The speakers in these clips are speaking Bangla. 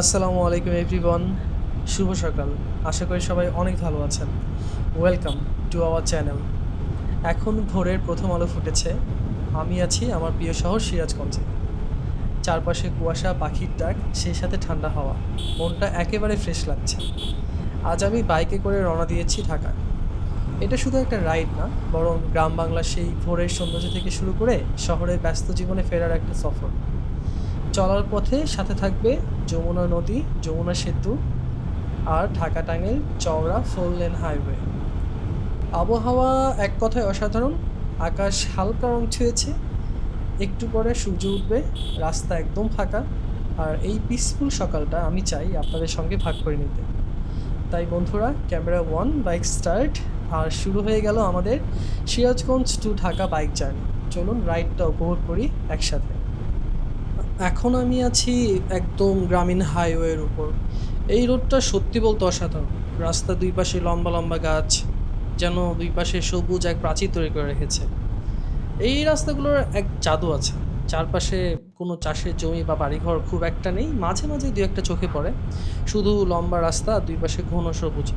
আসসালামু আলাইকুম এভরিওয়ান, শুভ সকাল। আশা করি সবাই অনেক ভালো আছেন। ওয়েলকাম টু আওয়ার চ্যানেল এখন ভোরের প্রথম আলো ফুটেছে। আমি আছি আমার প্রিয় শহর সিরাজগঞ্জে। চারপাশে কুয়াশা, পাখির ডাক, সেই সাথে ঠান্ডা হাওয়া। মনটা একেবারে ফ্রেশ লাগছে। আজ আমি বাইকে করে রওনা দিয়েছি ঢাকা এটা শুধু একটা রাইড না, বরং গ্রাম বাংলার সেই ভোরের সৌন্দর্য থেকে শুরু করে শহরের ব্যস্ত জীবনে ফেরার একটা সফর। চলার পথে সাথে থাকবে যমুনা নদী, যমুনা সেতু আর ঢাকা টাঙ্গেল চওড়া ফোর লেন হাইওয়ে আবহাওয়া এক কথায় অসাধারণ। আকাশ হালকা রং ছুঁয়েছে। একটু পরে সূর্য উঠবে। রাস্তা একদম ফাঁকা। আর এই পিসফুল সকালটা আমি চাই আপনাদের সঙ্গে ভাগ করে নিতে। তাই বন্ধুরা, ক্যামেরা ওয়ান বাইক স্টার্ট আর শুরু হয়ে গেল আমাদের Sirajganj to Dhaka bike journey চলুন রাইডটা উপভোগ করি একসাথে। এখন আমি আছি একদম গ্রামীণ হাইওয়ের উপর। এই রোডটা সত্যি বলতে অসাধারণ। রাস্তা দুই পাশে লম্বা লম্বা গাছ, যেন দুই পাশে সবুজ এক প্রাচীর তৈরি করে রেখেছে। এই রাস্তাগুলোর এক জাদু আছে। চারপাশে কোনো চাষের জমি বা বাড়িঘর খুব একটা নেই। মাঝে মাঝে দু একটা চোখে পড়ে। শুধু লম্বা রাস্তা, দুই পাশে ঘন সবুজ।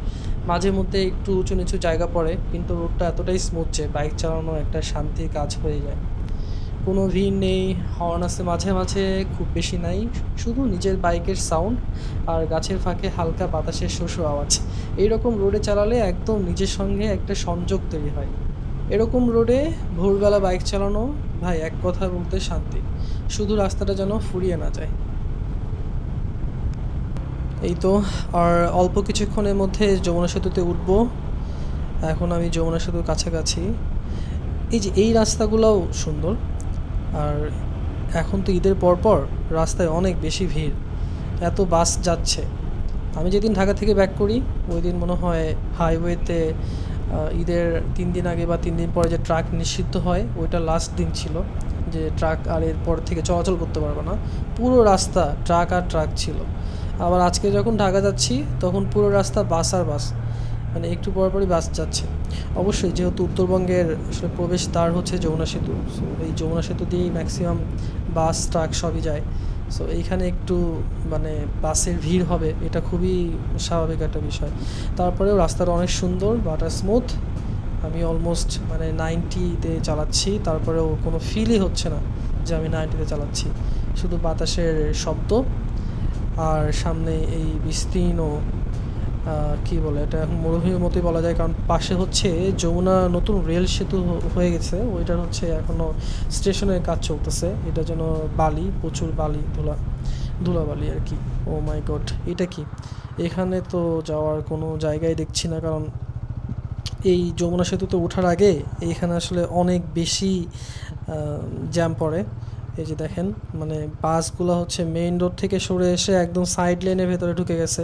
মাঝে মধ্যে একটু উঁচু নিচু জায়গা পড়ে, কিন্তু রোডটা এতটাই স্মুথ যে বাইক চালানো একটা শান্তির কাজ হয়ে যায়। কোনো ভিড় নেই হর্ন আছে, মাঝে মাঝে খুব বেশি নাই, শুধু নিজের বাইকের সাউন্ড আর গাছের ফাঁকে হালকা বাতাসের শোষো আওয়াজ। এইরকম রোডে চালালে একদম নিজের সঙ্গে একটা সংযোগ তৈরি হয়। এরকম রোডে ভোরবেলা বাইক চালানো ভাই এক কথা বলতে শান্তি। শুধু রাস্তাটা যেন ফুরিয়ে না যায়। এই তো, আর অল্প কিছুক্ষণের মধ্যে যমুনা সেতুতে উঠবো। এখন আমি যমুনা সেতুর কাছাকাছি। এই যে এই রাস্তাগুলোও সুন্দর। আর এখন তো ঈদের পর পর রাস্তায় অনেক বেশি ভিড়, এত বাস যাচ্ছে। আমি যেদিন ঢাকা থেকে ব্যাক করি, ওই দিন মনে হয় হাইওয়েতে ঈদের তিন দিন আগে বা তিন দিন পরে যে ট্রাক নিষিদ্ধ হয়, ওইটা লাস্ট দিন ছিল। যে ট্রাক আর এরপর থেকে চলাচল করতে পারবে না। পুরো রাস্তা ট্রাক আর ট্রাক ছিল। আবার আজকে যখন ঢাকা যাচ্ছি, তখন পুরো রাস্তা বাস আর বাস মানে একটু পর পরই বাস যাচ্ছে। অবশ্যই যেহেতু উত্তরবঙ্গের আসলে প্রবেশ দ্বার হচ্ছে যমুনা সেতু সো এই যমুনা সেতু দিয়েই ম্যাক্সিমাম বাস ট্রাক সবই যায়। সো এইখানে একটু মানে বাসের ভিড় হবে, এটা খুবই স্বাভাবিক একটা বিষয়। তারপরেও রাস্তাটা অনেক সুন্দর বাটার স্মুথ আমি অলমোস্ট মানে নাইনটিতে চালাচ্ছি, তারপরেও কোনো ফিলই হচ্ছে না যে আমি নাইনটিতে চালাচ্ছি। শুধু বাতাসের শব্দ, আর সামনে এই বিস্তীর্ণ কি বলে, এটা এখন মরুভূমির মতোই বলা যায়, কারণ পাশে হচ্ছে যমুনা নতুন রেল সেতু হয়ে গেছে, ওইটার হচ্ছে এখনও স্টেশনের কাজ চলতেছে, এটা যেন বালি, প্রচুর বালি, ধুলা, ধুলাবালি আর কি, ও মাই গড, এটা কি? এখানে তো যাওয়ার কোনো জায়গায় দেখছি না, কারণ এই যমুনা সেতুতে ওঠার আগে এইখানে আসলে অনেক বেশি জ্যাম পড়ে, এই যে দেখেন মানে বাসগুলো হচ্ছে মেইন রোড থেকে সরে এসে একদম সাইড লেনের ভেতরে ঢুকে গেছে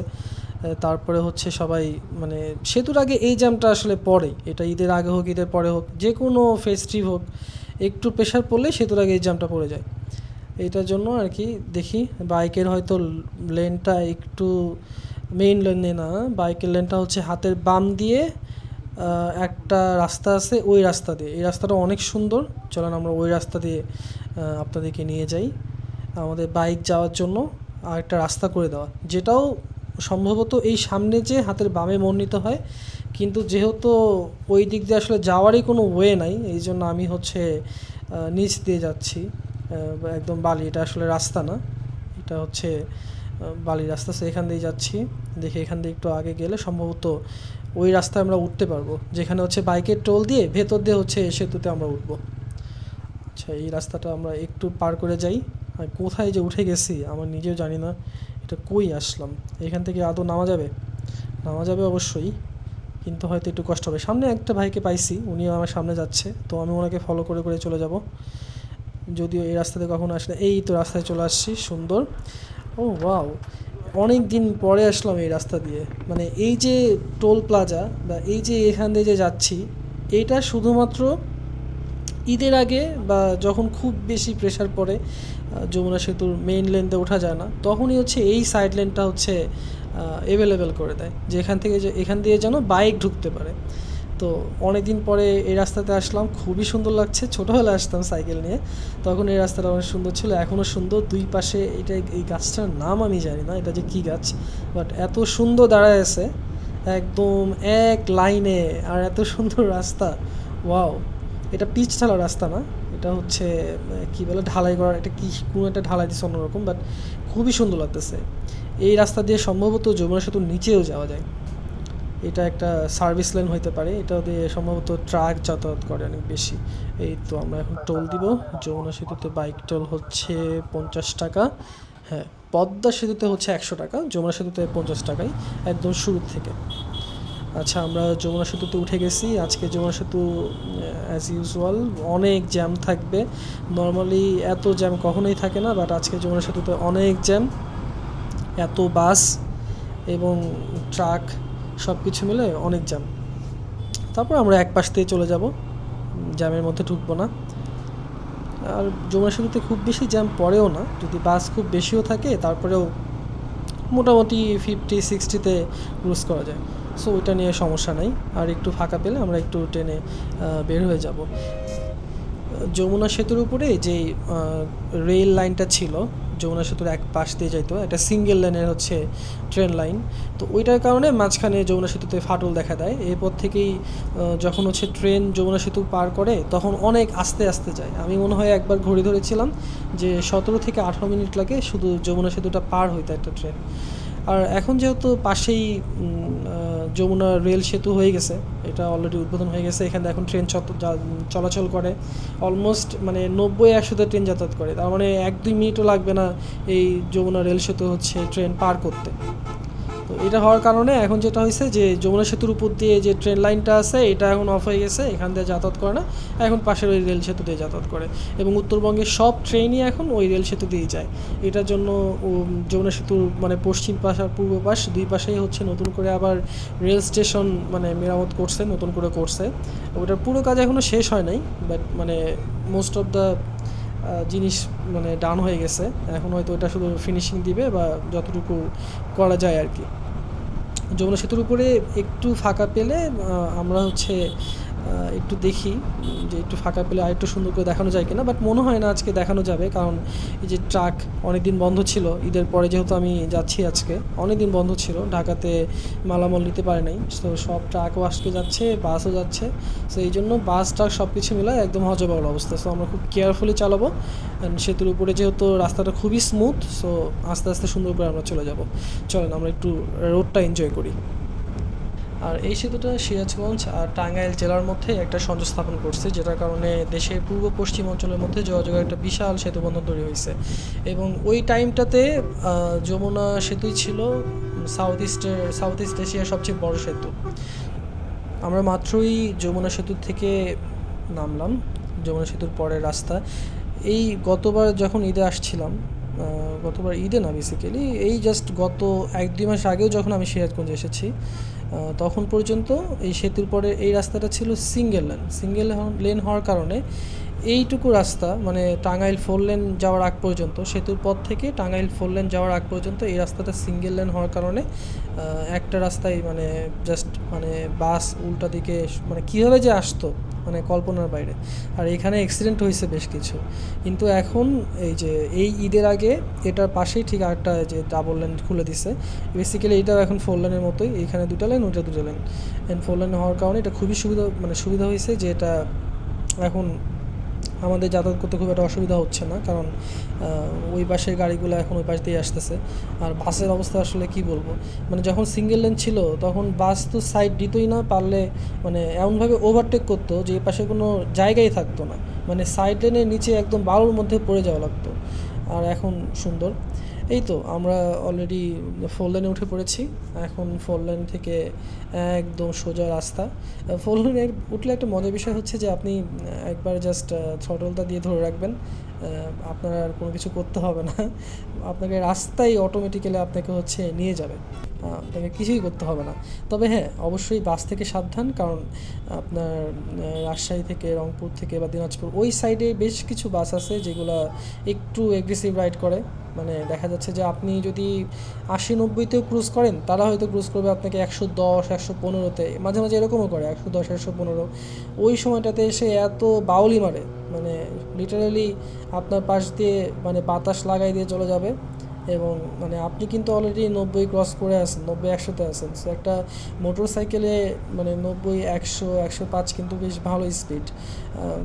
তারপরে হচ্ছে সবাই মানে সেতুর আগে এই জ্যামটা আসলে পড়ে। এটা ঈদের আগে হোক, ঈদের পরে হোক, যে কোনো ফেস্টিভ হোক, একটু প্রেশার পড়লে সেতুর আগে এই জ্যামটা পড়ে যায়। এইটার জন্য আর কি দেখি বাইকের হয়তো লেনটা একটু মেইন লেনে না বাইকের লেনটা হচ্ছে হাতের বাম দিয়ে একটা রাস্তা আছে ওই রাস্তা দিয়ে। এই রাস্তাটা অনেক সুন্দর। চলেন আমরা ওই রাস্তা দিয়ে আপনাদেরকে নিয়ে যাই, আমাদের বাইক যাওয়ার জন্য আর একটা রাস্তা করে দেওয়া। যেটাও সম্ভবত এই সামনে যে হাতের বামে মন্ডিত হয়। কিন্তু যেহেতু ওই দিক দিয়ে আসলে যাওয়ারই কোনো ওয়ে নাই এই জন্য আমি হচ্ছে নিচ দিয়ে যাচ্ছি। একদম বালি, এটা আসলে রাস্তা না। এটা হচ্ছে বালি রাস্তা সো এখান দিয়ে যাচ্ছি। দেখি এখান দিয়ে একটু আগে গেলে সম্ভবত ওই রাস্তায় আমরা উঠতে পারব। যেখানে হচ্ছে বাইকের টোল দিয়ে ভেতর দিয়ে হচ্ছে সেতুতে আমরা উঠবো। আচ্ছা এই রাস্তাটা আমরা একটু পার করে যাই। আর কোথায় যে উঠে গেছি, আমার নিজেও জানি না। এটা কই আসলাম? এখান থেকে আদৌ নামা যাবে? নামা যাবে অবশ্যই, কিন্তু হয়তো একটু কষ্ট হবে। সামনে একটা ভাইকে পাইছি, উনিও আমার সামনে যাচ্ছে, তো আমি ওনাকে ফলো করে করে চলে যাব। যদিও এই রাস্তাতে কখনো আসলে, এই তো রাস্তায় চলে আসছি, সুন্দর। ও, ওয়াও। অনেক দিন পরে আসলাম এই রাস্তা দিয়ে। মানে এই যে টোল প্লাজা বা এই যে এখান দিয়ে যে যাচ্ছি এইটা শুধুমাত্র ঈদের আগে বা যখন খুব বেশি প্রেশার পড়ে যমুনা সেতুর মেইন লেনতে ওঠা যায় না, তখনই হচ্ছে এই সাইড লেনটা হচ্ছে অ্যাভেলেবেল করে দেয়। যে এখান থেকে যে, এখান দিয়ে যেন বাইক ঢুকতে পারে। তো অনেক দিন পরে এই রাস্তাতে আসলাম, খুবই সুন্দর লাগছে। ছোটোবেলায় আসতাম সাইকেল নিয়ে, তখন এই রাস্তাটা অনেক সুন্দর ছিল, এখনও সুন্দর। দুই পাশে এটা, এই গাছটার নাম আমি জানি না, এটা যে কী গাছ বাট এত সুন্দর দাঁড়ায় আছে, একদম এক লাইনে আর এত সুন্দর রাস্তা ওয়াও এটা পিচ ঢালা রাস্তা না, এটা হচ্ছে কি বলে, ঢালাই করার এটা কি, কোনো একটা ঢালাই দিচ্ছে অন্যরকম বাট খুবই সুন্দর লাগতেছে। এই রাস্তা দিয়ে সম্ভবত যমুনা সেতুর নিচেও যাওয়া যায়। এটা একটা সার্ভিস লেন হইতে পারে, এটা দিয়ে সম্ভবত ট্রাক যাতায়াত করে অনেক বেশি। এই তো আমরা এখন টোল দিব। যমুনা সেতুতে বাইক টোল হচ্ছে পঞ্চাশ টাকা। হ্যাঁ পদ্মা সেতুতে হচ্ছে একশো টাকা, যমুনা সেতুতে পঞ্চাশ টাকাই একদম শুরুর থেকে। আচ্ছা আমরা যমুনা সেতুতে উঠে গেছি। আজকে যমুনা সেতু অ্যাজ ইউজুয়াল অনেক জ্যাম থাকবে। নর্মালি এত জ্যাম কখনোই থাকে না বাট আজকে যমুনা সেতুতে অনেক জ্যাম এত বাস এবং ট্রাক সব কিছু মিলে অনেক জ্যাম তারপর আমরা এক পাশ দিয়ে চলে যাব। জ্যামের মধ্যে ঢুকবো না। আর যমুনা সেতুতে খুব বেশি জ্যাম পড়েও না। যদি বাস খুব বেশিও থাকে, তারপরেও মোটামুটি ফিফটি সিক্সটিতে ক্রুজ করা যায়। সো ওইটা নিয়ে সমস্যা নাই। আর একটু ফাঁকা পেলে আমরা একটু ট্রেনে বের হয়ে যাব। যমুনা সেতুর উপরে যে রেল লাইনটা ছিল, যমুনা সেতুর এক পাশ দিয়ে যাইতো, একটা সিঙ্গেল লাইনের হচ্ছে ট্রেন লাইন তো ওইটার কারণে মাঝখানে যমুনা সেতুতে ফাটল দেখা দেয়। এরপর থেকেই যখন হচ্ছে ট্রেন যমুনা সেতু পার করে, তখন অনেক আস্তে আস্তে যায়। আমি মনে হয় একবার ঘড়ি ধরেছিলাম যে, সতেরো থেকে আঠারো মিনিট লাগে শুধু যমুনা সেতুটা পার হইতে একটা ট্রেন আর এখন যেহেতু পাশেই যমুনা রেল সেতু হয়ে গেছে। এটা অলরেডি উদ্বোধন হয়ে গেছে। এখানে এখন ট্রেন চলাচল করে। অলমোস্ট মানে নব্বই একশোতে ট্রেন যাতায়াত করে। তার মানে এক দুই মিনিটও লাগবে না এই যমুনা রেল সেতু হচ্ছে ট্রেন পার করতে। এটা হওয়ার কারণে এখন যেটা হয়েছে যে যমুনা সেতুর উপর দিয়ে যে ট্রেন লাইনটা আছে, এটা এখন অফ হয়ে গেছে, এখান দিয়ে যাতায়াত করে না। এখন পাশের ওই রেল সেতু দিয়ে যাতায়াত করে এবং উত্তরবঙ্গের সব ট্রেনই এখন ওই রেল সেতু দিয়েই যায়। এটার জন্য যমুনা সেতুর মানে পশ্চিম পাশ আর পূর্ব পাশ দুই পাশেই হচ্ছে নতুন করে আবার রেল স্টেশন মানে মেরামত করছে, নতুন করে করছে। ওটার পুরো কাজ এখনও শেষ হয় নাই বাট মানে মোস্ট অফ দ্য জিনিস মানে ডান হয়ে গেছে। এখন হয়তো ওটা শুধু ফিনিশিং দিবে বা যতটুকু করা যায় আর কি। যমুনা সেতুর উপরে একটু ফাঁকা পেলে আমরা হচ্ছে একটু দেখি, যে একটু ফাঁকা পেলে আর একটু সুন্দর করে দেখানো যায় কিনা বাট মনে হয় না আজকে দেখানো যাবে, কারণ এই যে ট্রাক অনেক দিন বন্ধ ছিল, ঈদের পরে যেহেতু আমি যাচ্ছি আজকে অনেক দিন বন্ধ ছিল, ঢাকাতে মালামাল নিতে পারে নাই, তো সব ট্রাকও আজকে যাচ্ছে, বাসও যাচ্ছে, তো এই জন্য বাস, ট্রাক সব কিছু মিলায় একদম হজবরল অবস্থা সো আমরা খুব কেয়ারফুলি চালাবো সেতুর উপরে যেহেতু রাস্তাটা খুবই স্মুথ সো আস্তে আস্তে সুন্দর করে আমরা চলে যাব। চলেন, আমরা একটু রোডটা এনজয় করি। আর এই সেতুটা সিরাজগঞ্জ আর টাঙ্গাইল জেলার মধ্যে একটা সংযোগ স্থাপন করছে, যেটার কারণে দেশের পূর্ব পশ্চিম অঞ্চলের মধ্যে যোগাযোগের একটা বিশাল সেতু বন্ধন তৈরি হয়েছে। এবং ওই টাইমটাতে যমুনা সেতুই ছিল সাউথ ইস্টের সাউথ ইস্ট এশিয়ার সবচেয়ে বড় সেতু। আমরা মাত্রই যমুনা সেতু থেকে নামলাম, যমুনা সেতুর পরের রাস্তা। এই গতবার যখন ঈদে আসছিলাম গতবার ঈদে না বেসিক্যালি এই জাস্ট গত এক দুই মাস আগেও যখন আমি সিরাজগঞ্জ এসেছি তখন পর্যন্ত এই সেতুর পরে এই রাস্তাটা ছিল সিঙ্গেল লেন সিঙ্গেল লেন হওয়ার কারণে এইটুকু রাস্তা মানে টাঙ্গাইল ফোর লেন যাওয়ার আগ পর্যন্ত, সেতুর পথ থেকে টাঙ্গাইল ফোর লেন যাওয়ার আগ পর্যন্ত এই রাস্তাটা সিঙ্গেল লেন হওয়ার কারণে একটা রাস্তায় মানে জাস্ট মানে বাস উল্টা দিকে মানে কীভাবে যে আসতো মানে কল্পনার বাইরে। আর এখানে অ্যাক্সিডেন্ট হয়েছে বেশ কিছু। কিন্তু এখন এই যে, এই ঈদের আগে এটার পাশেই ঠিক আরেকটা যে ডাবল লেন খুলে দিছে বেসিক্যালি এটাও এখন ফোর লেনের মতোই, এখানে দুটো লেন ওইটা দুটো লেন অ্যান্ড ফোর লেন হওয়ার কারণে এটা খুবই সুবিধা মানে সুবিধা হয়েছে যে এটা এখন আমাদের যাতায়াত করতে খুব একটা অসুবিধা হচ্ছে না, কারণ ওই পাশের গাড়িগুলো এখন ওই পাশ দিয়ে আসতেছে। আর বাসের অবস্থা আসলে কি বলব? মানে যখন সিঙ্গেল লেন ছিল, তখন বাস তো সাইড দিতই না, পারলে মানে এমনভাবে ওভারটেক করতো যে এই পাশে কোনো জায়গাই থাকতো না। মানে সাইড লেনের নিচে একদম বালুর মধ্যে পড়ে যাওয়া লাগতো। আর এখন সুন্দর। এই তো আমরা অলরেডি ফোর লেনে উঠে পড়েছি। এখন ফোর লেন থেকে একদম সোজা রাস্তা। ফোর লেনে উঠলে একটা মজার বিষয় হচ্ছে যে, আপনি একবার জাস্ট থ্রটলটা দিয়ে ধরে রাখবেন। আপনার আর কোনো কিছু করতে হবে না। আপনাকে রাস্তায় অটোমেটিক্যালি আপনাকে হচ্ছে নিয়ে যাবে। আপনাকে কিছুই করতে হবে না। তবে হ্যাঁ অবশ্যই বাস থেকে সাবধান, কারণ আপনার রাজশাহী থেকে, রংপুর থেকে বা দিনাজপুর, ওই সাইডে বেশ কিছু বাস আছে যেগুলো একটু এগ্রেসিভ রাইড করে। মানে দেখা যাচ্ছে যে আপনি যদি আশি নব্বইতেও ক্রুজ করেন, তারা হয়তো ক্রুজ করবে আপনাকে একশো দশ, একশো পনেরোতে, মাঝে মাঝে এরকমও করে একশো দশ, একশো পনেরো। ওই সময়টাতে এসে এত বাউলি মারে মানে লিটারালি আপনার পাশ দিয়ে মানে বাতাস লাগাই দিয়ে চলে যাবে। এবং মানে আপনি কিন্তু অলরেডি নব্বই ক্রস করে আছেন, নব্বই একশোতে আছেন। সো একটা মোটর সাইকেলে মানে নব্বই, একশো একশো পাঁচ কিন্তু বেশ ভালো স্পিড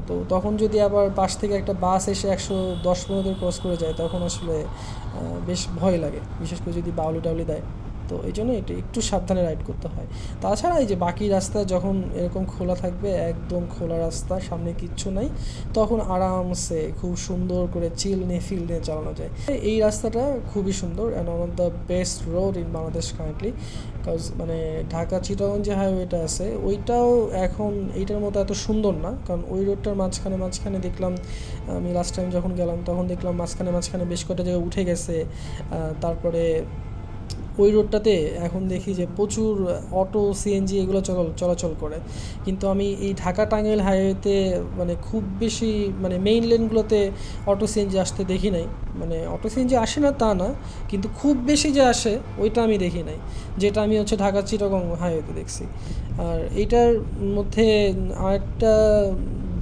তো তখন যদি আবার পাশ থেকে একটা বাস এসে একশো দশ পনেরো ক্রস করে যায়, তখন আসলে বেশ ভয় লাগে। বিশেষ করে যদি বাউলি টাউলি দেয়। তো এই জন্য এটা একটু সাবধানে রাইড করতে হয়। তাছাড়া এই যে বাকি রাস্তা যখন এরকম খোলা থাকবে, একদম খোলা রাস্তা, সামনে কিচ্ছু নাই, তখন আরামসে খুব সুন্দর করে চিল নিয়ে ফিল নিয়ে চালানো যায়। এই রাস্তাটা খুবই সুন্দর and one of the best road in Bangladesh currently because মানে ঢাকা চিটাগঞ্জ যে হাইওয়েটা আছে, ওইটাও এখন এইটার মতো এত সুন্দর না। কারণ ওই রোডটার মাঝখানে মাঝখানে দেখলাম, আমি লাস্ট টাইম যখন গেলাম, তখন দেখলাম মাঝখানে মাঝখানে বেশ কয়েকটা জায়গায় উঠে গেছে তারপরে ওই রোডটাতে এখন দেখি যে প্রচুর অটো সিএনজি এগুলো চল, চলাচল করে। কিন্তু আমি এই ঢাকা টাঙ্গাইল হাইওয়েতে মানে খুব বেশি মানে মেইন লেনগুলোতে অটো সিএনজি আসতে দেখি নাই। মানে অটো সিএনজি আসে না তা না, কিন্তু খুব বেশি যে আসে ওইটা আমি দেখি নাই, যেটা আমি হচ্ছে ঢাকা চিটাগং হাইওয়েতে দেখছি। আর এইটার মধ্যে আরেকটা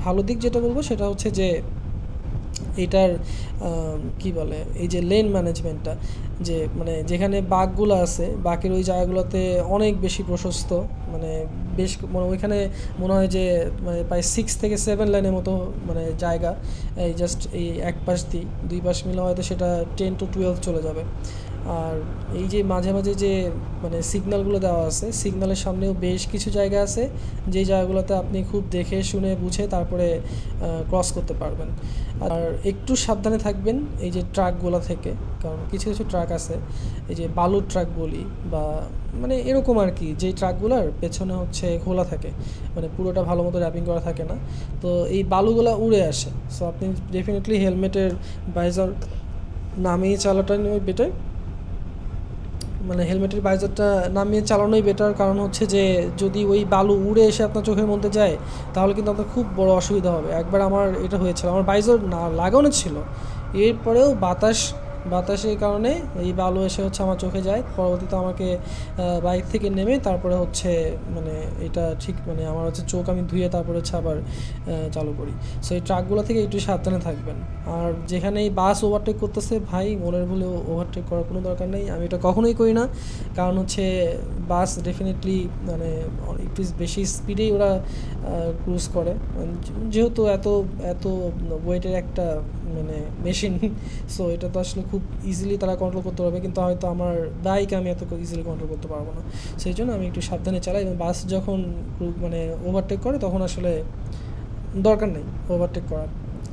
ভালো দিক যেটা বলব সেটা হচ্ছে যে এটার কি বলে, এই যে লেন ম্যানেজমেন্টটা যে মানে যেখানে বাঘগুলো আছে, বাঘের ওই জায়গাগুলোতে অনেক বেশি প্রশস্ত মানে বেশ মানে ওইখানে মনে হয় যে মানে প্রায় সিক্স থেকে সেভেন লাইনের মতো মানে জায়গা, এই জাস্ট এই এক পাশ দিই দুই পাশ মিলে হয়তো সেটা টেন টু টুয়েলভ চলে যাবে। আর এই যে মাঝে মাঝে যে মানে সিগনালগুলো দেওয়া আছে সিগনালের সামনেও বেশ কিছু জায়গা আছে যে জায়গাগুলোতে আপনি খুব দেখে, শুনে, বুঝে তারপরে ক্রস করতে পারবেন। আর একটু সাবধানে থাকবেন এই যে ট্রাকগুলো থেকে, কারণ কিছু কিছু ট্রাক আছে, এই যে বালুর ট্রাক বলি বা মানে এরকম আর কি যে ট্রাকগুলোর পেছনে হচ্ছে খোলা থাকে মানে পুরোটা ভালো মতো র্যাপিং করা থাকে না। তো এই বালুগুলো উড়ে আসে। সো আপনি ডেফিনেটলি হেলমেটের বাইজার নামিয়ে চালাটা নেবে বেটার মানে হেলমেটের বাইজারটা নামিয়ে চালানোই বেটার কারণ হচ্ছে যে যদি ওই বালু উড়ে এসে আপনার চোখের মধ্যে যায়, তাহলে কিন্তু আপনার খুব বড় অসুবিধা হবে। একবার আমার এটা হয়েছিল, আমার বাইজার না, লাগানো ছিল। এরপরেও বাতাস বাতাসের কারণে এই বালু এসে হচ্ছে আমার চোখে যায়। পরবর্তীতে আমাকে বাইক থেকে নেমে তারপরে হচ্ছে মানে এটা ঠিক মানে আমার হচ্ছে চোখ আমি ধুয়ে তারপরে হচ্ছে আবার চালু করি। সো এই ট্রাকগুলো থেকে একটু সাবধানে থাকবেন। আর যেখানে এই বাস ওভারটেক করতেছে, ভাই মনের ভুলে ওভারটেক করার কোনো দরকার নেই। আমি এটা কখনোই করি না। কারণ হচ্ছে বাস ডেফিনেটলি মানে একটু বেশি স্পিডেই ওরা ক্রুজ করে। যেহেতু এত এত ওয়েটের একটা মানে মেশিন সো এটা তো আসলে খুব ইজিলি তারা কন্ট্রোল করতে পারবে, কিন্তু হয়তো আমার বাইক আমি এত ইজিলি কন্ট্রোল করতে পারব না। সেই জন্য আমি একটু সাবধানে চালাই এবং বাস যখন মানে ওভারটেক করে তখন আসলে দরকার নেই ওভারটেক করার।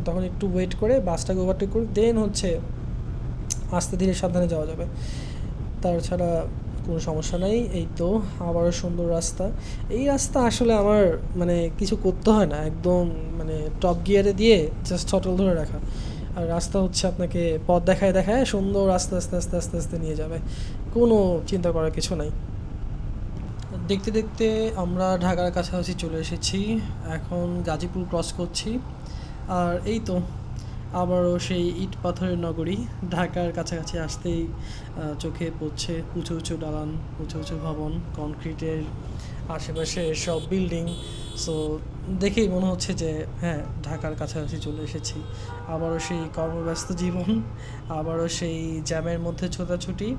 তখন একটু ওয়েট করে বাসটাকে ওভারটেক করে দেন হচ্ছে আস্তে ধীরে সাবধানে যাওয়া যাবে। তাছাড়া কোনো সমস্যা নেই, এই তো আবারও সুন্দর রাস্তা। এই রাস্তা আসলে আমার মানে কিছু করতে হয় না, একদম মানে টপ গিয়ারে দিয়ে জাস্ট ছটল ধরে রাখা। আর রাস্তা হচ্ছে আপনাকে পথ দেখায় দেখায় সুন্দর আস্তে আস্তে আস্তে আস্তে আস্তে নিয়ে যাবে। কোনো চিন্তা করার কিছু নাই। দেখতে দেখতে আমরা ঢাকার কাছাকাছি চলে এসেছি। এখন গাজীপুর ক্রস করছি। আর এই তো, আবারও সেই ইট পাথরের নগরী। ঢাকার কাছাকাছি আসতেই চোখে পড়ছে উঁচু উঁচু দালান, উঁচু উঁচু ভবন কনক্রিটের আশেপাশে সব বিল্ডিং সো দেখেই মনে হচ্ছে যে হ্যাঁ ঢাকার কাছাকাছি চলে এসেছি। আবারও সেই কর্মব্যস্ত জীবন, আবারও সেই জ্যামের মধ্যে ছোটাছুটি।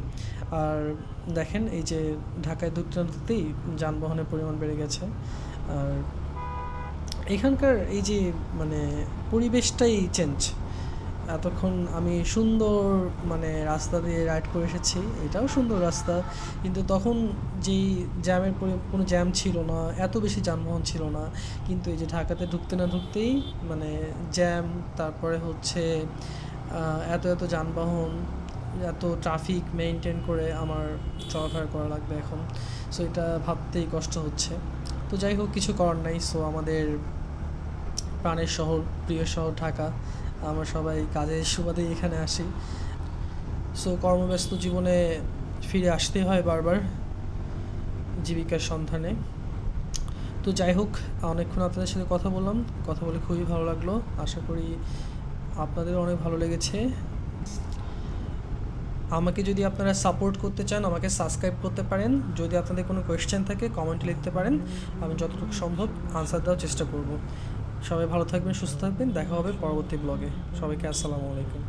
আর দেখেন, এই যে ঢাকায় ঢুকতেই যানবাহনের পরিমাণ বেড়ে গেছে। আর এখানকার এই যে মানে পরিবেশটাই চেঞ্জ এতক্ষণ আমি সুন্দর মানে রাস্তা দিয়ে রাইড করে এসেছি। এটাও সুন্দর রাস্তা। কিন্তু তখন যেই জ্যামের কোনো জ্যাম ছিল না, এত বেশি যানবাহন ছিল না। কিন্তু এই যে ঢাকাতে ঢুকতে না ঢুকতেই মানে জ্যাম তারপরে হচ্ছে এত এত যানবাহন, এত ট্রাফিক মেনটেন করে আমার চলাফেরা করা লাগবে এখন। সো এটা ভাবতেই কষ্ট হচ্ছে। তো যাই হোক, কিছু করার নাই। সো আমাদের প্রাণের শহর, প্রিয় শহর ঢাকা। আমরা সবাই কাজের সুবাদে এখানে আসি। সো কর্মব্যস্ত জীবনে ফিরে আসতে হয় বারবার জীবিকার সন্ধানে। তো যাই হোক, অনেকক্ষণ আপনাদের সাথে কথা বললাম। কথা বলে খুবই ভালো লাগল। আশা করি আপনাদের অনেক ভালো লেগেছে। আমাকে যদি আপনারা সাপোর্ট করতে চান, আমাকে সাবস্ক্রাইব করতে পারেন। যদি আপনাদের কোনো কোয়েশ্চেন থাকে, কমেন্ট লিখতে পারেন। আমি যতটুকু সম্ভব আনসার দেওয়ার চেষ্টা করব। সবাই ভালো থাকবেন সুস্থ থাকবেন। দেখা হবে পরবর্তী ব্লগে সবাইকে আসসালামু আলাইকুম।